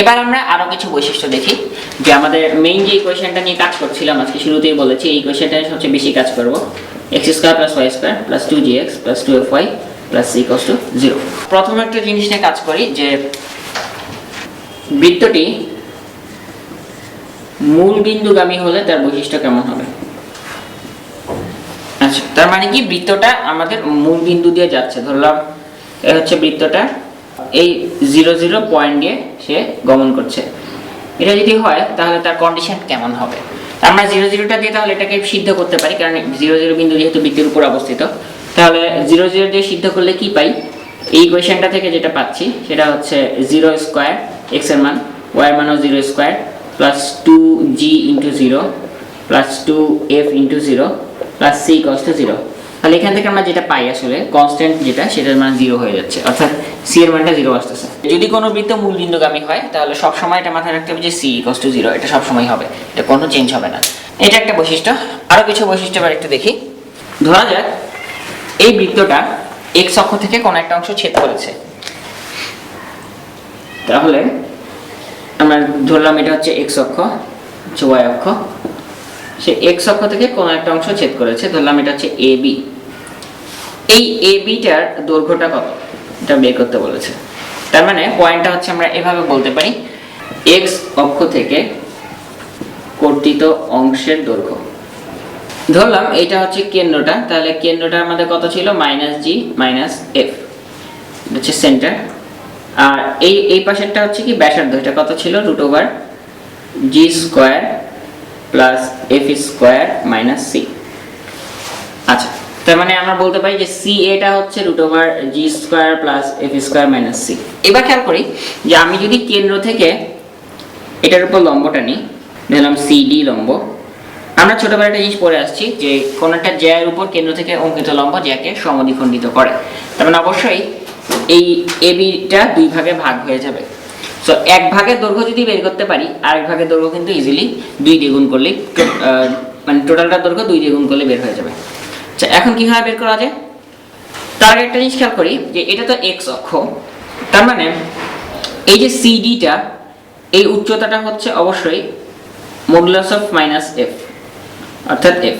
এবার আমরা আরও কিছু বৈশিষ্ট্য দেখি। যে আমাদের মেইন যে ইকুয়েশনটা নিয়ে কাজ করছিলাম আজকে, শুরুতেই বলেছি, এই ইকুয়েশনটা সবচেয়ে বেশি কাজ করব। X square plus y square plus two g x plus two f y plus c equals to zero প্রথম একটা জিনিস নিয়ে কাজ করি, যে বৃত্তটি মূল বিন্দুগামী হলে তার বৈশিষ্ট্য কেমন হবে? আচ্ছা তার মানে কি? বৃত্তটা আমাদের মূল বিন্দু দিয়ে যাচ্ছে। ধরলাম এ হচ্ছে বৃত্তটা। এই জিরো জিরো পয়েন্ট দিয়ে সে গমন করছে। এটা যদি হয়, তাহলে তার কন্ডিশন কেমন হবে? আমরা জিরো জিরোটা দিয়ে তাহলে এটাকে সিদ্ধ করতে পারি, কারণ জিরো জিরো বিন্দু যেহেতু বৃত্তের উপর অবস্থিত, তাহলে জিরো জিরো দিয়ে সিদ্ধ করলে কি পাই? এই ইকুয়েশনটা থেকে যেটা পাচ্ছি, সেটা হচ্ছে জিরো স্কোয়ার এক্সের মান ওয়াই মানও zero square plus two g into zero plus two f into zero plus c equals to zero তাহলে এখান থেকে আমরা যেটা পাই আসলে কনস্ট্যান্ট যেটা, সেটার মান জিরো হয়ে যাচ্ছে। অর্থাৎ সি এর মানটা জিরো আসতেছে। যদি কোনো বৃত্ত মূল বিন্দুগামী হয়, তাহলে সব সময় এটা মাথায় রাখতে হবে যে সি ইকস টু জিরো এটা সবসময় হবে। এটা কোনো চেঞ্জ হবে না। এটা একটা বৈশিষ্ট্য। আরও কিছু বৈশিষ্ট্য এবার একটু দেখি। ধরা যাক, এই বৃত্তটা এক্স অক্ষ থেকে কোনো একটা অংশ ছেদ করেছে। তাহলে আমরা ধরলাম এটা হচ্ছে এক্স অক্ষ, হচ্ছে ওয়াই অক্ষ। সে এক্স অক্ষ থেকে কোনো একটা অংশ ছেদ করেছে, ধরলাম এটা হচ্ছে এ বি এই এ বিটার দৈর্ঘ্যটা কত? এটা বের করতে বলেছে। তার মানে পয়েন্টটা হচ্ছে আমরা এভাবে বলতে পারি এক্স অক্ষ থেকে কর্তিত অংশের দৈর্ঘ্য। ধরলাম এটা হচ্ছে কেন্দ্রটা, তাহলে কেন্দ্রটা আমাদের কত ছিল? মাইনাস জি মাইনাস এফ হচ্ছে সেন্টার আর এই এই পাশেরটা হচ্ছে কি? ব্যাসার্ধ। এটা কত ছিল? Root over g square plus f square minus c আচ্ছা তার মানে আমরা বলতে পারি যে সি এটা হচ্ছে root over g square plus f square minus c এবার খেয়াল করি যে আমি যদি কেন্দ্র থেকে এটার উপর লম্বটা নিই, ধরলাম সিডি লম্ব, আমরা ছোটবেলায় একটা জিনিস পড়ে আসছি যে কোন একটা জ্যায়ের উপর কেন্দ্র থেকে অঙ্কিত লম্ব জ্যাকে সমদ্বিখণ্ডিত করে। তার মানে অবশ্যই এই এবিটা দুই ভাগে ভাগ হয়ে যাবে। সো এক ভাগের দৈর্ঘ্য যদি বের করতে পারি, আরেক ভাগের দৈর্ঘ্য কিন্তু ইজিলি দুই দ্বিগুণ করলেই মানে টোটালটা দৈর্ঘ্য দুই দ্বিগুণ করলে বের হয়ে যাবে। আচ্ছা এখন কীভাবে বের করা যায়? তার একটা জিনিস খেয়াল করি, যে এটা তো এক্স অক্ষ। তার মানে এই যে সিডিটা এই উচ্চতাটা হচ্ছে অবশ্যই মডুলাস অফ মাইনাস এফ অর্থাৎ এফ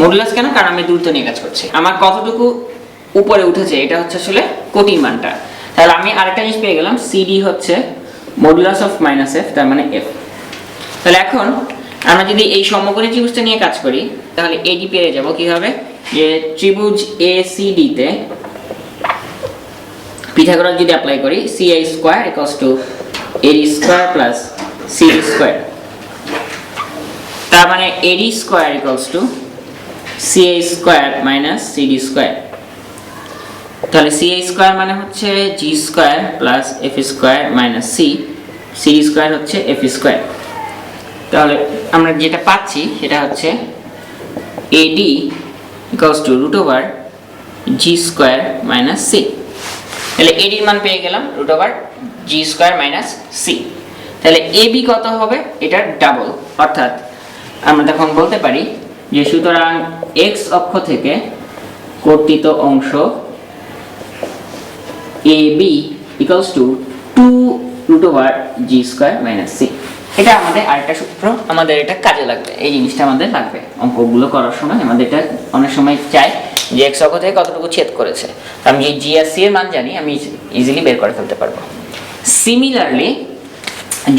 মডুলাস কেন? কারণ আমি দূরত্ব নিয়ে কাজ করছি। আমার কতটুকু উপরে উঠেছে, এটা হচ্ছে আসলে কোটির মানটা। তাহলে আমি আরেকটা জিনিস পেয়ে গেলাম সিডি হচ্ছে মডুলাস অফ মাইনাস এফ তার মানে এফ তাহলে এখন আমরা যদি এই সমকোণী ত্রিভুজটা নিয়ে কাজ করি, তাহলে এডি পেয়ে যাব কীভাবে? যে ত্রিভুজ এ সি ডিতে পিথাগোরাস যদি অ্যাপ্লাই করি C I square equals to AD square plus C square তার মানে AD square equals to C I square minus CD square তাহলে সি আই স্কোয়ার মানে হচ্ছে G square plus F square minus C C square হচ্ছে F square তাহলে আমরা যেটা পাচ্ছি সেটা হচ্ছে AD equals to root over G square minus C তাহলে এডির মান পেয়ে গেলাম root over G square minus C তাহলে এ বি কত হবে? এটার ডাবল অর্থাৎ আমরা তখন বলতে পারি যে সুতরাং এক্স অক্ষ থেকে কর্তিত অংশ A B to two root over G square minus C এটা আমাদের আরেকটা সূত্র। আমাদের এটা কাজে লাগবে। এই জিনিসটা আমাদের লাগবে। অঙ্কগুলো করার সময় আমাদের এটা অনেক সময় চাই যে এক্স অক্ষ থেকে কতটুকু ছেদ করেছে। আমি যে জি আর সি এর মান জানি, আমি ইজিলি বের করে ফেলতে পারব। সিমিলারলি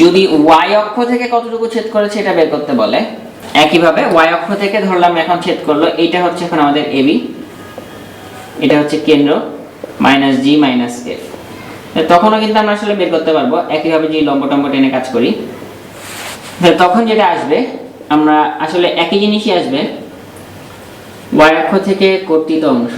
যদি ওয়াই অক্ষ থেকে কতটুকু ছেদ করেছে এটা বের করতে বলে, একইভাবে ওয়াই অক্ষ থেকে ধরলাম এখন ছেদ করল এটা হচ্ছে এখন আমাদের এবি এটা হচ্ছে কেন্দ্র মাইনাস জি মাইনাস এফ তখনও কিন্তু আমরা আসলে বের করতে পারব। একইভাবে যে লম্ব টম্ব টেনে কাজ করি তখন যেটা আসবে, আমরা আসলে একই জিনিসই আসবে। y অক্ষ থেকে কর্তৃত অংশ।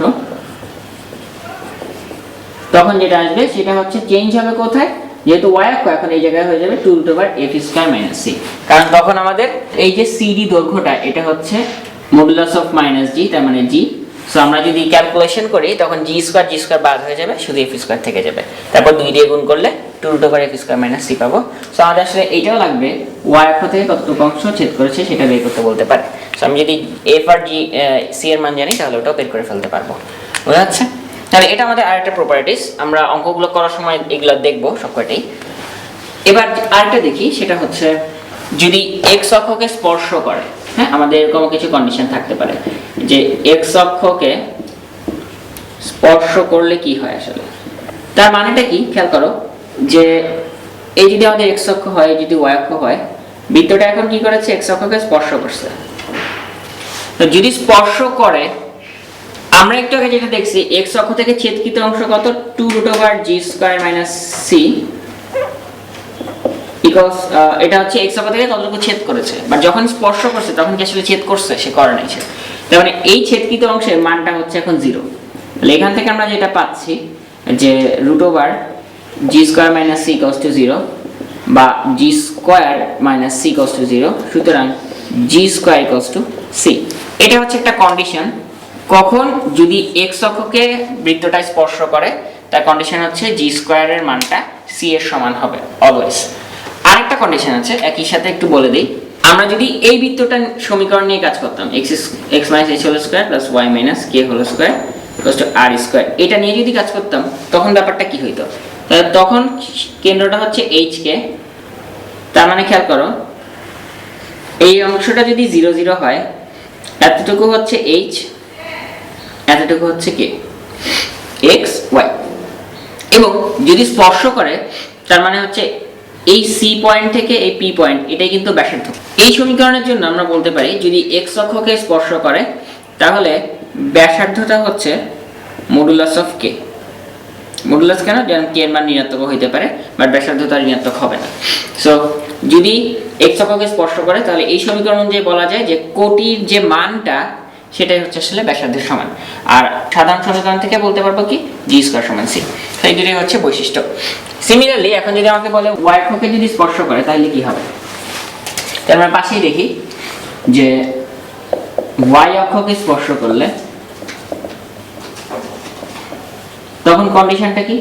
তখন যেটা আসবে, সেটা হচ্ছে চেঞ্জ হবে কোথায়? যেহেতু y অক্ষ এখন এই জায়গায় হয়ে যাবে two root over F square minus C কারণ তখন আমাদের এই যে সিডি দৈর্ঘ্যটা, এটা হচ্ছে মডুলাস অফ মাইনাস জি তার মানে জি সো আমরা যদি ক্যালকুলেশন করি, তখন জি স্কোয়ার জি স্কোয়ার বাদ হয়ে যাবে, শুধু এফ স্কোয়ার থেকে যাবে। তারপর দুই দিয়ে গুণ করলে two root over F square minus C পাবো। সো আমাদের আসলে এইটাও লাগবে। ওয়াই অক্ষ থেকে কতটুকু অংশ ছেদ করেছে সেটা বের করতে বলতে পারে। সো আমি যদি এফ আর জি সি এর মান জানি, তাহলে ওটাও বের করে ফেলতে পারব। বোঝা যাচ্ছে? তাহলে এটা আমাদের আরেকটা প্রপার্টিস আমরা অঙ্কগুলো করার সময় এগুলো দেখব সবকটাই। এবার আরেকটা দেখি, সেটা হচ্ছে যদি এক্স অক্ষকে স্পর্শ করে হ্যাঁ আমাদের এরকম কিছু কন্ডিশন থাকতে পারে। যে এক্স অক্ষকে স্পর্শ করলে কি হয় আসলে? তার মানেটা কি? খেয়াল করো যে এই যদি আমাদের এক্স অক্ষ হয় যদি ওয়াই অক্ষ হয়, বৃত্তটা এখন কি করেছে? এক্স অক্ষকে স্পর্শ করছে। তো যদি স্পর্শ করে, আমরা একটু আগে যেটা দেখছি এক্স অক্ষ থেকে ছেদকৃত অংশ কত? Two root over G square minus C because এটা হচ্ছে এক্স অক্ষ থেকে ততটুকু ছেদ করেছে। বা যখন স্পর্শ করছে, তখন কি আসলে ছেদ করছে? সে করে নাই ছেদ। তার মানে এই ছেদকৃত অংশের মানটা হচ্ছে এখন জিরো তাহলে এখান থেকে আমরা যেটা পাচ্ছি, যে root over G square minus C cos to zero বা G square minus C cos to zero সুতরাং G square cos to C এটা হচ্ছে একটা কন্ডিশন কখন যদি এক্স অক্ষকে বৃত্তটা স্পর্শ করে, তার কন্ডিশন হচ্ছে জি স্কোয়ারের মানটা সি এর সমান হবে অলওয়েজ আরেকটা কন্ডিশন আছে, একই সাথে একটু বলে দিই। আমরা যদি এই বৃত্তটা সমীকরণ নিয়ে কাজ করতাম X X minus H whole square plus Y minus K whole square R square এটা নিয়ে যদি কাজ করতাম, তখন ব্যাপারটা কি হইতো? তখন কেন্দ্রটা হচ্ছে এইচ কে তার মানে খেয়াল করো, এই অংশটা যদি জিরো জিরো হয়, এতটুকু হচ্ছে এইচ এতটুকু হচ্ছে কে এক্স ওয়াই এবং যদি স্পর্শ করে, তার মানে হচ্ছে এই সি পয়েন্ট থেকে এই পি পয়েন্ট এটাই কিন্তু ব্যাসার্ধ। এই সমীকরণের জন্য আমরা বলতে পারি, যদি এক্স অক্ষকে স্পর্শ করে, তাহলে ব্যাসার্ধটা হচ্ছে মডুলাস অফ কে মডুলাস কেন? যেমন কে এর মান ঋণাত্মক হইতে পারে বাট ব্যাসার্ধ তার ঋণাত্মক হবে না। সো যদি এক্স অক্ষকে স্পর্শ করে, তাহলে এই সমীকরণ অনুযায়ী বলা যায় যে কোটির যে মানটা, সেটাই হচ্ছে আসলে ব্যাসার্ধের সমান। আর সাধারণ সমীকরণ থেকে বলতে পারব কি? জি স্কোয়ার সমান সি তো এই দুটোই হচ্ছে বৈশিষ্ট্য। সিমিলারলি এখন যদি আমাকে বলে ওয়াই অক্ষকে যদি স্পর্শ করে, তাহলে কি হবে? তাহলে আমরা পাশেই দেখি যে ওয়াই অক্ষকে স্পর্শ করলে তখন কন্ডিশনটা কি?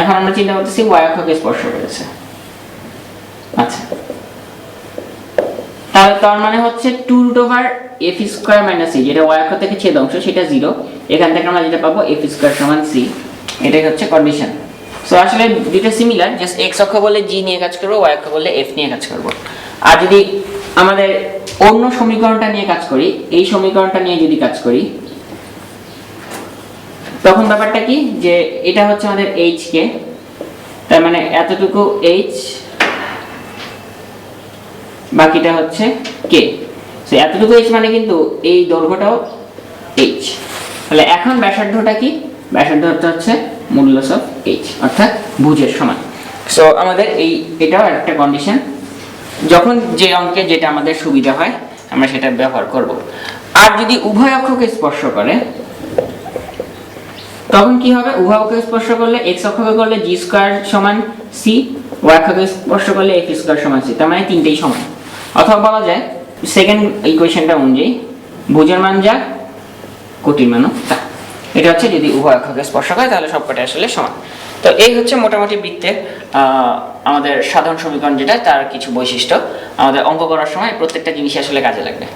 এখন আমরা চিন্তা করতেছি ওয়াই অক্ষকে স্পর্শ করেছে। আচ্ছা। তাহলে তার মানে হচ্ছে two root over F square minus C যেটা ওয়াই অক্ষ থেকে ছেদ অংশ, সেটা জিরো এখান থেকে আমরা যেটা পাবো এফ স্কোয়ার সমান সি এটাই হচ্ছে কন্ডিশন সো আসলে দুটো সিমিলার জাস্ট এক্স অক্ষ বলে জি নিয়ে কাজ করব ওয়াই অক্ষ বললে এফ নিয়ে কাজ করব। আর যদি আমাদের অন্য সমীকরণটা নিয়ে কাজ করি, এই সমীকরণটা নিয়ে যদি কাজ করি তখন ব্যাপারটা কি যে এটা হচ্ছে আমাদের এইচ কে। তার মানে এতটুকু এইচ বাকিটা হচ্ছে কে সো এতটুকু এইচ মানে কিন্তু এই দৈর্ঘ্যটাও এইচ তাহলে এখন ব্যাসার্ধটা কি? ব্যাসার্ধটা হচ্ছে মডুলাস অফ এইচ অর্থাৎ ভুজের সমান। সো আমাদের এই, এটাও একটা কন্ডিশন যখন যে অঙ্কে যেটা আমাদের সুবিধা হয়, আমরা সেটা ব্যবহার করব। আর যদি উভয় অক্ষকে স্পর্শ করে তখন কি হবে? উভয় অক্ষকে স্পর্শ করলে এক্স অক্ষকে করলে জি স্কোয়ার সমান সি ওয়াই অক্ষকে স্পর্শ করলে এফ স্কোয়ার সমান সি তার মানে তিনটেই সমান। অথবা বলা যায় সেকেন্ড ইকুয়েশনটা অনুযায়ী, ভুজের মান যা, কোটির মানও তা। এটা হচ্ছে যদি উভয় অক্ষকে স্পর্শ করে, তাহলে সবকটা আসলে সমান। তো এই হচ্ছে মোটামুটি বৃত্তের আমাদের সাধারণ সমীকরণ যেটা, তার কিছু বৈশিষ্ট্য। আমাদের অঙ্ক করার সময় প্রত্যেকটা জিনিস আসলে কাজে লাগবে।